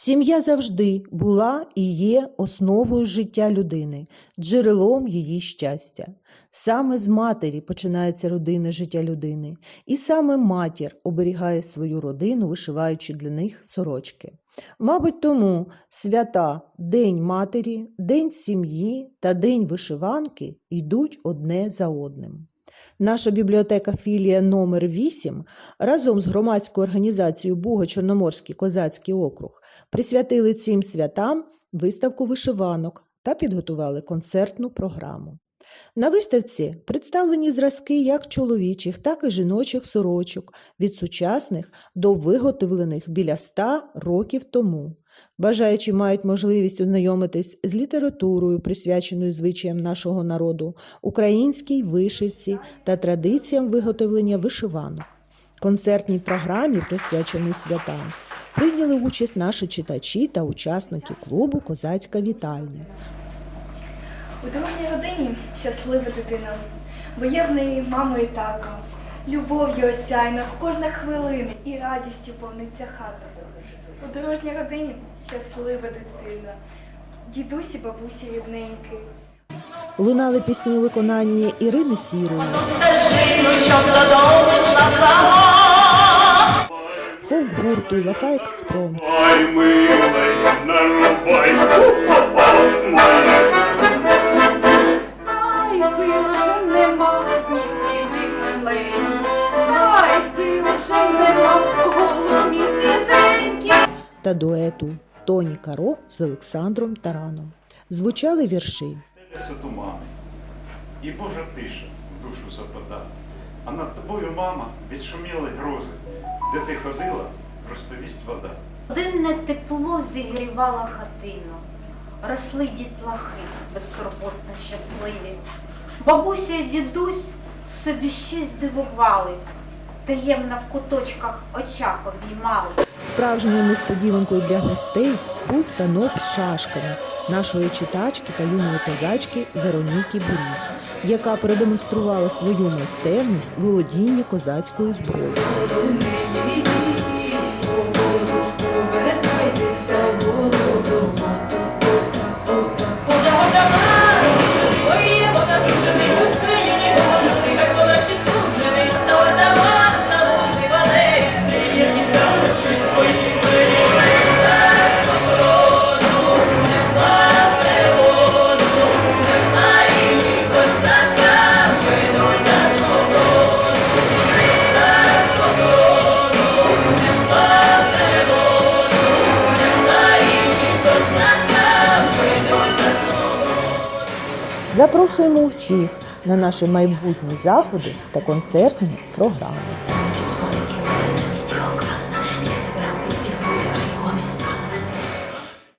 Сім'я завжди була і є основою життя людини, джерелом її щастя. Саме з матері починається родинне життя людини, і саме матір оберігає свою родину, вишиваючи для них сорочки. Мабуть, тому свята День матері, День сім'ї та День вишиванки йдуть одне за одним. Наша бібліотека філія номер 8 разом з громадською організацією Буго-Чорноморський козацький округ присвятили цим святам виставку вишиванок та підготували концертну програму. На виставці представлені зразки як чоловічих, так і жіночих сорочок від сучасних до виготовлених біля ста років тому. Бажаючі мають можливість ознайомитись з літературою, присвяченою звичаям нашого народу, українській вишивці та традиціям виготовлення вишиванок. Концертній програмі, присвяченій святам, прийняли участь наші читачі та учасники клубу Козацька вітальня. У дружній родині щаслива дитина, бо є в неї мама і тато. Любов'ю осяйна в кожна хвилина і радістю повниться хата. У дружній родині щаслива дитина, дідусь і бабусі рідненькі. Лунали пісні у виконанні Ірини Сірої, фолк гурту Лафа Експромт, сізенькі. та дуету Тоні Каро з Олександром Тараном. Звучали вірші. Це тумани, і Божа тиша в душу запада. А над тобою, мама, відшуміли грози, де ти ходила, розповість вода. Денне тепло зігрівало хатину, росли дітлахи безтурботно щасливі. Бабуся і дідусь собі щось дивували, таємно в куточках очах обіймали. Справжньою несподіванкою для гостей був танок з шашками нашої читачки та юної козачки Вероніки Буріх, яка продемонструвала свою майстерність володіння козацькою зброєю. Запрошуємо усіх на наші майбутні заходи та концертні програми.